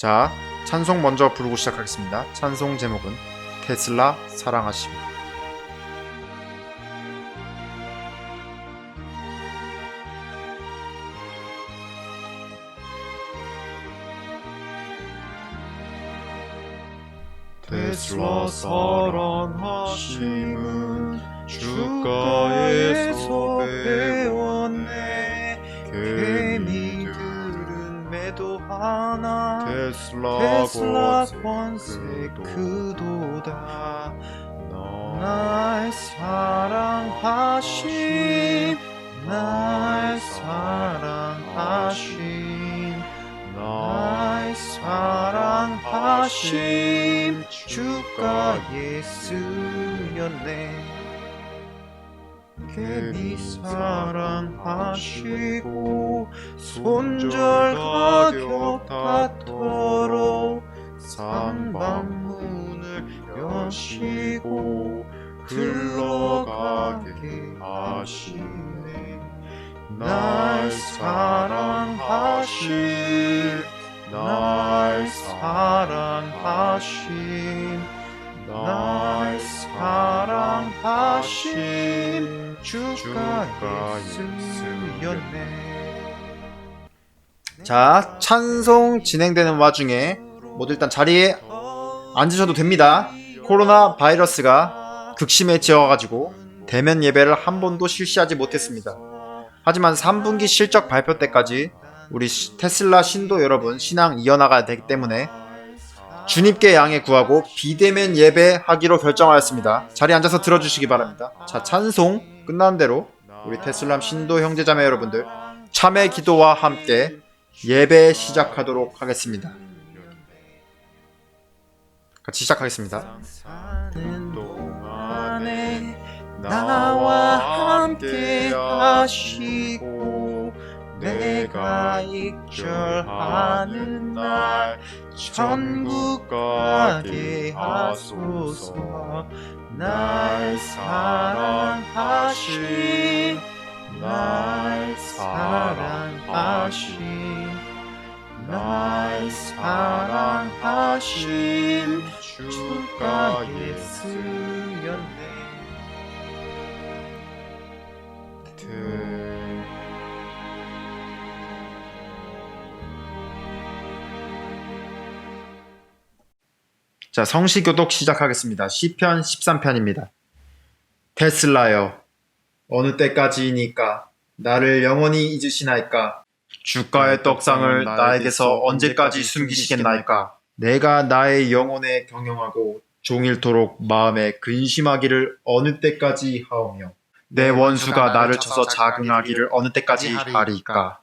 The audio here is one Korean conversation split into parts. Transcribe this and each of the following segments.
자, 찬송 먼저 부르고 시작하겠습니다. 찬송 제목은 테슬라 사랑하심. 테슬라 사랑하심은 주가에서 배웠네 개미들은 매도 하 나 테슬라 권세 그도다. 날 사랑하심 날 사랑하심 날 사랑하심 주가 예수였네 괜히 사랑하시고 손절 가격 다투러 상방문을 여시고 흘러가게 하시네. 날 사랑하심 날 사랑하심 날 사랑하심 주가 예수였네 자, 찬송 진행되는 와중에 모두 일단 자리에 앉으셔도 됩니다. 코로나 바이러스가 극심해 지어가지고 대면 예배를 한 번도 실시하지 못했습니다. 하지만 3분기 실적 발표 때까지 우리 시- 테슬라 신도 여러분 신앙 이어나가야 되기 때문에 주님께 양해 구하고 비대면 예배하기로 결정하였습니다. 자리에 앉아서 들어주시기 바랍니다. 자, 찬송 끝난 대로 우리 테슬람 신도 형제자매 여러분들 참회 기도와 함께 예배 시작하도록 하겠습니다. 같이 시작하겠습니다. 나와 함께 하시고 내가 익절하는 날 천국 가게 하소서. 날 사랑하신 날 사랑하신 날 사랑하신 주가 예수였네 자, 성시교독 시작하겠습니다. 시편 13편입니다. 테슬라여, 어느 때까지이니까 나를 영원히 잊으시나이까? 주가의 떡상을 나에게서 언제까지 숨기시겠나이까? 내가 나의 영혼에 경영하고 종일토록 마음에 근심하기를 어느 때까지 하오며 내 원수가 나를 쳐서 자긍하기를 어느 때까지 하리이까?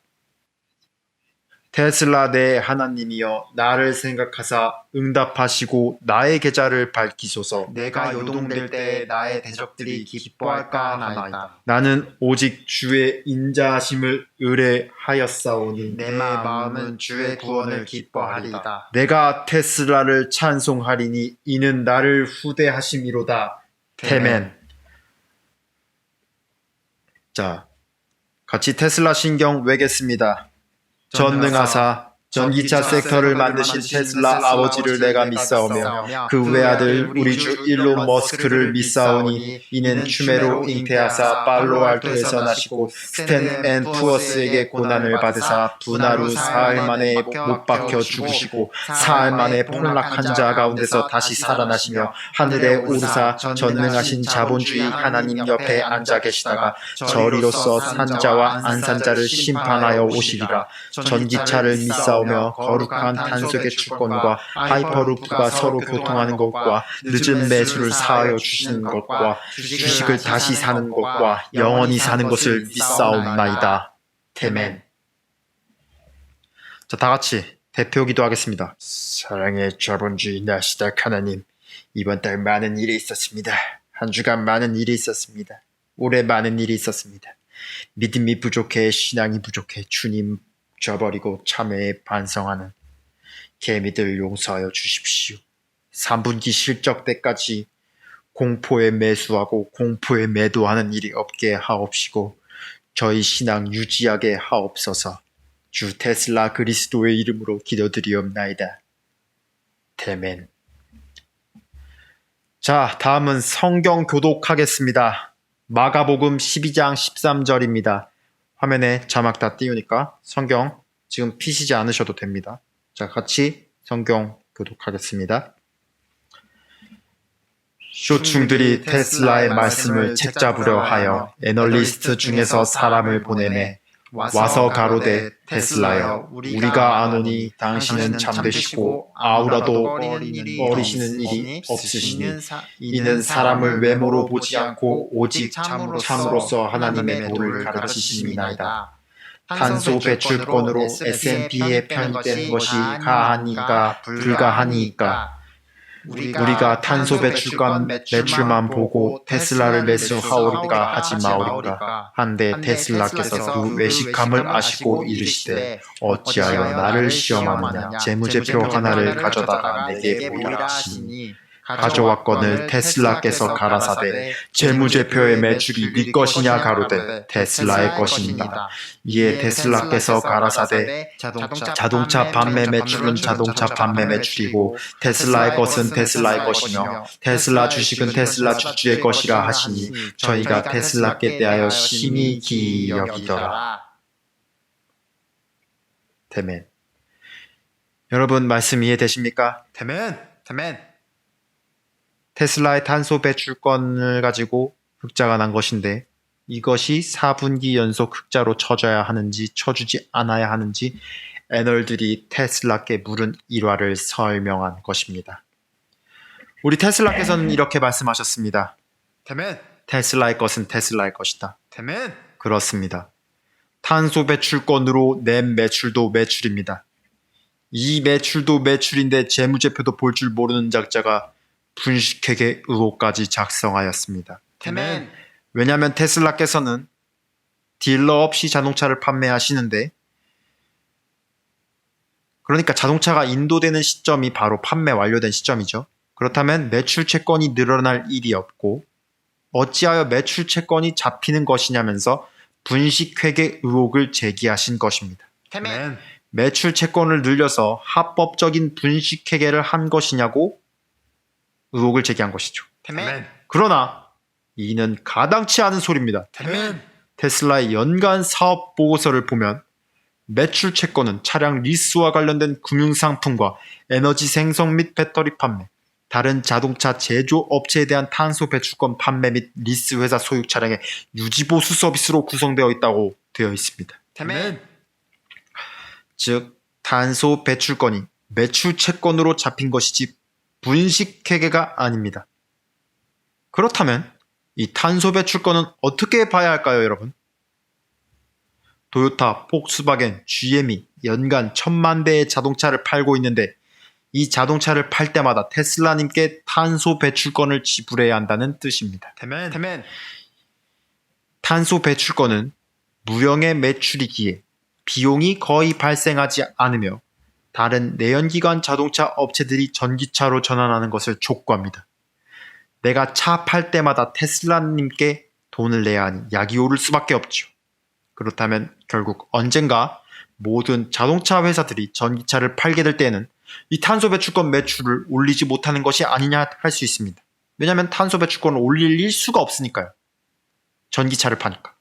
테슬라 내 하나님이여 나를 생각하사 응답하시고 나의 계좌를 밝히소서. 내가 요동될 때 나의 대적들이 기뻐할까 하나이다. 나는 오직 주의 인자하심을 의뢰하였사오니 내 마음은 주의 구원을 기뻐하리다. 내가 테슬라를 찬송하리니 이는 나를 후대하심이로다. 테멘. 자 같이 테슬라 신경 외겠습니다 전능하사 전기차 섹터를 만드신 테슬라 아버지를 내가 믿사오며 그 외아들 우리 주 일론 머스크를 믿사오니 이는 추메로 잉태하사 팔로알토에서 나시고 스탠 앤 푸어스에게 고난을 받으사 후 사흘 만에 못 박혀 죽으시고 사흘 만에 폭락한 자 가운데서 다시 살아나시며 하늘에 오르사 전능하신 자본주의 하나님 옆에 앉아 계시다가 저리로서 산자와 안산자를 심판하여 오시리라. 전기차를 믿사 오며 거룩한 탄속의 주권과 하이퍼루프가 서로 교통하는 것과 늦은 매수를 사하여 주시는 것과 주식을 다시 사는 것과 영원히 사는 것을 믿사옵나이다. 테멘. 자, 다 같이 대표 기도하겠습니다. 사랑의 자본주의 나시닥 하나님, 이번 달 많은 일이 있었습니다. 한 주간 많은 일이 있었습니다. 올해 많은 일이 있었습니다. 믿음이 부족해 신앙이 부족해 주님 저버리고 참회에 반성하는 개미들 용서하여 주십시오. 3분기 실적 때까지 공포에 매수하고 공포에 매도하는 일이 없게 하옵시고 저희 신앙 유지하게 하옵소서. 주 테슬라 그리스도의 이름으로 기도드리옵나이다. 대맨. 자, 다음은 성경 교독하겠습니다. 마가복음 12장 13절입니다. 화면에 자막 다 띄우니까 성경 지금 피시지 않으셔도 됩니다. 자, 같이 성경 교독하겠습니다. 쇼충들이 테슬라의 말씀을 책잡으려 하여 애널리스트 중에서 사람을 보내매 와서 가로되 테슬라여 우리가 아노니 당신은 잠드시고 아우라도 어리시는 일이 없으시니 이는 사람을 외모로 보지 않고 오직 참으로써 하나님의 도를 가르치심이나이다. 탄소 배출권으로 S&P에 편입된 것이 가하니까 불가하니까 우리가 탄소 배출권 매출만 보고 테슬라를 매수하오리까 하지 마오리까 한데 테슬라께서 그 외식함을 아시고 이르시되 어찌하여 나를 시험하느냐? 재무제표 하나를 가져다가 내게 보이라 하시니 가져왔거늘 테슬라께서 가라사대 재무제표의 매출이 네 것이냐 가로되 테슬라의 것입니다. 이에 테슬라께서 가라사대 자동차 판매 매출은 자동차 판매 매출이고 테슬라의 것은 테슬라의 것이며 테슬라 주식은 테슬라 주주의 것이라 하시니 저희가 테슬라께 대하여 심히 기이 여기더라. 대맨 여러분 말씀 이해되십니까? 대맨 대맨 테슬라의 탄소 배출권을 가지고 흑자가 난 것인데 이것이 4분기 연속 흑자로 쳐져야 하는지 쳐주지 않아야 하는지 애널들이 테슬라께 물은 일화를 설명한 것입니다. 우리 테슬라께서는 이렇게 말씀하셨습니다. 대맨 테슬라의 것은 테슬라의 것이다. 대맨 그렇습니다. 탄소 배출권으로 낸 매출도 매출입니다. 이 매출도 매출인데 재무제표도 볼 줄 모르는 작자가 분식회계 의혹까지 작성하였습니다. 대맨 왜냐하면 테슬라께서는 딜러 없이 자동차를 판매하시는데 그러니까 자동차가 인도되는 시점이 바로 판매 완료된 시점이죠. 그렇다면 매출 채권이 늘어날 일이 없고 어찌하여 매출 채권이 잡히는 것이냐면서 분식회계 의혹을 제기하신 것입니다. 대맨 매출 채권을 늘려서 합법적인 분식회계를 한 것이냐고 의혹을 제기한 것이죠. 대맨 그러나 이는 가당치 않은 소리입니다. 대맨 테슬라의 연간 사업 보고서를 보면 매출 채권은 차량 리스와 관련된 금융상품과 에너지 생성 및 배터리 판매, 다른 자동차 제조 업체에 대한 탄소 배출권 판매 및 리스 회사 소유 차량의 유지 보수 서비스로 구성되어 있다고 되어 있습니다. 대맨 즉 탄소 배출권이 매출 채권으로 잡힌 것이지 분식회계가 아닙니다. 그렇다면 이 탄소 배출권은 어떻게 봐야 할까요, 여러분? 도요타, 폭스바겐, GM이 연간 천만 대의 자동차를 팔고 있는데 이 자동차를 팔 때마다 테슬라님께 탄소 배출권을 지불해야 한다는 뜻입니다. 대맨 대맨 탄소 배출권은 무형의 매출이기에 비용이 거의 발생하지 않으며 다른 내연기관 자동차 업체들이 전기차로 전환하는 것을 촉구합니다. 내가 차 팔 때마다 테슬라님께 돈을 내야 하니 약이 오를 수밖에 없죠. 그렇다면 결국 언젠가 모든 자동차 회사들이 전기차를 팔게 될 때에는 이 탄소 배출권 매출을 올리지 못하는 것이 아니냐 할 수 있습니다. 왜냐하면 탄소 배출권을 올릴 수가 없으니까요. 전기차를 파니까.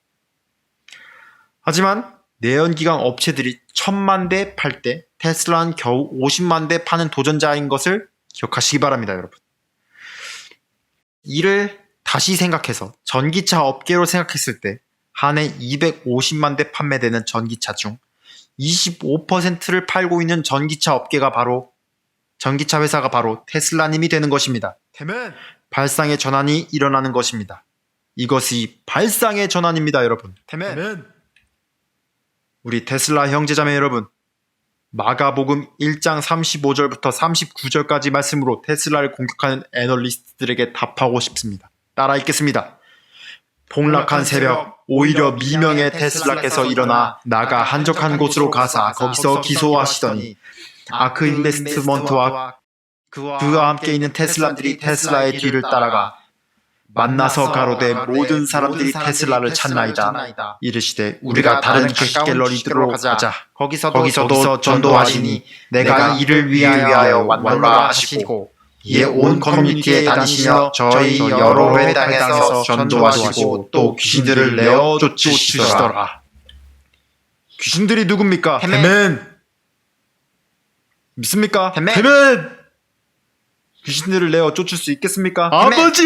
하지만 내연기관 업체들이 천만 대 팔 때 테슬라는 겨우 50만 대 파는 도전자인 것을 기억하시기 바랍니다, 여러분. 이를 다시 생각해서 전기차 업계로 생각했을 때 한 해 250만 대 판매되는 전기차 중 25%를 팔고 있는 전기차 업계가 바로 전기차 회사가 바로 테슬라님이 되는 것입니다. 대맨 발상의 전환이 일어나는 것입니다. 이것이 발상의 전환입니다, 여러분. 대맨 우리 테슬라 형제자매 여러분, 마가복음 1장 35절부터 39절까지 말씀으로 테슬라를 공격하는 애널리스트들에게 답하고 싶습니다. 따라 읽겠습니다. 폭락한 새벽, 오히려 미명의 테슬라께서 일어나 나가 한적한 곳으로 가사 거기서 기소하시더니 아크 인베스트먼트와 그와 함께 있는 테슬라들이 테슬라의 뒤를 따라가 만나서 가로되 모든 사람들이 테슬라를 찾나이다. 이르시되 우리가 다른 게시갤러리들로 가자. 거기서도, 거기서도 전도하시니 내가 이를 위하여 왔노라 하시고 이에 온 커뮤니티에 다니시며 저희 여러 회당에서 전도하시고 또 귀신들을 내어 쫓으시더라. 귀신들이 누굽니까? 데멘. 믿습니까? 데멘. 귀신들을 내어 쫓을 수 있겠습니까? 아버지!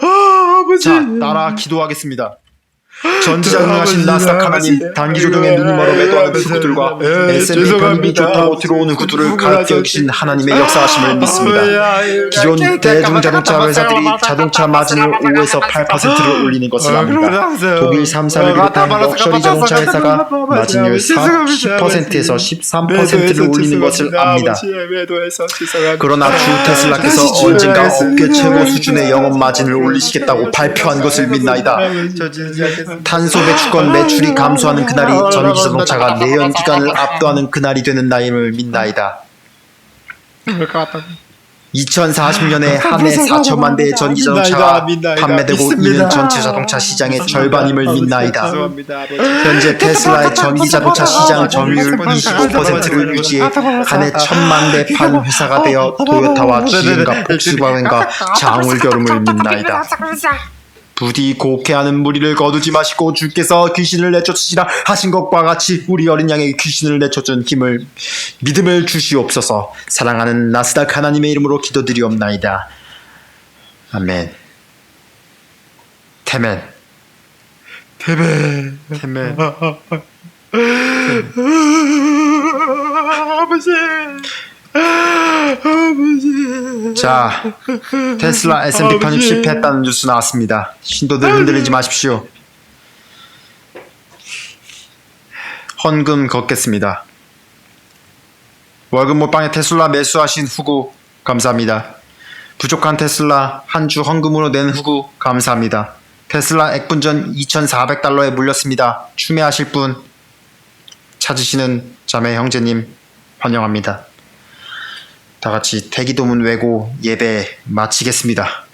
아버지. 자, 따라 기도하겠습니다. 전지전능하신 나스닥 하나님, 단기 조정에 눈이 멀어 매도하는 그들과 SMB 편입이 좋다고 들어오는 그들을 가르쳐 주신 하나님의 역사하심을 믿습니다. 기존 대중자동차 회사들이 자동차 마진을 5에서 8%를 올리는 것을 압니다. 독일 3사를 비롯한 럭셔리 자동차 회사가 마진율 10%에서 13%를 올리는 것을 압니다. 그러나 주 테슬라께서 언젠가 업계 최고 수준의 영업 마진을 올리시겠다고 발표한 것을 믿나이다. 탄소 배출권 매출이 감소하는 그날이 전기 자동차가 내연 기간을 압도하는 그날이 되는 날임을 믿나이다. 2040년에 한 해 4천만 대의 전기 자동차가 판매되고 이는 전체 자동차 시장의 절반임을 믿나이다. 현재 테슬라의 전기 자동차 시장 점유율 25%를 유지해 한 해 천만 대 판 회사가 되어 토요타와 GM과 폭스바겐과 장울 겨룸을 믿나이다. 부디 곡해하는 무리를 거두지 마시고 주께서 귀신을 내쫓으시라 하신 것과 같이 우리 어린 양에게 귀신을 내쫓은 힘을 믿음을 주시옵소서. 사랑하는 나스닥 하나님의 이름으로 기도드리옵나이다. 아멘. 테멘. 데멘. 테멘. 아버지! 자 테슬라 S&P 편입. 실패했다는 뉴스 나왔습니다. 신도들 흔들리지 마십시오. 헌금 걷겠습니다. 월급 몰빵에 테슬라 매수하신 후구 감사합니다. 부족한 테슬라 한 주 헌금으로 낸 후구 감사합니다. 테슬라 액분전 2,400달러에 물렸습니다. 추매하실 분 찾으시는 자매 형제님 환영합니다 다 같이 대기도문 외고 예배 마치겠습니다.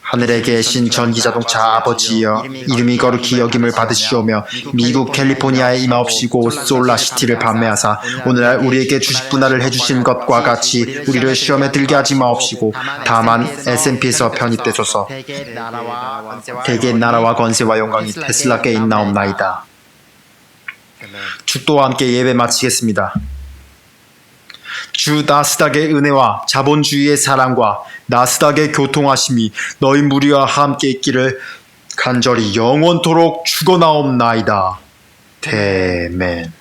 하늘에 계신 전기자동차 아버지여 이름이 거룩히 여김을 받으시오며 미국 캘리포니아에 임하옵시고 솔라시티를 판매하사 오늘날 우리에게 주식 분할을 해주신 것과 같이 우리를 시험에 들게 하지 마옵시고 다만 S&P에서 편입되소서 대개 나라와 권세와 영광이 테슬라께 있나옵나이다. 주도와 함께 예배 마치겠습니다. 주 나스닥의 은혜와 자본주의의 사랑과 나스닥의 교통하심이 너희 무리와 함께 있기를 간절히 영원토록 축원하옵나이다. 대멘.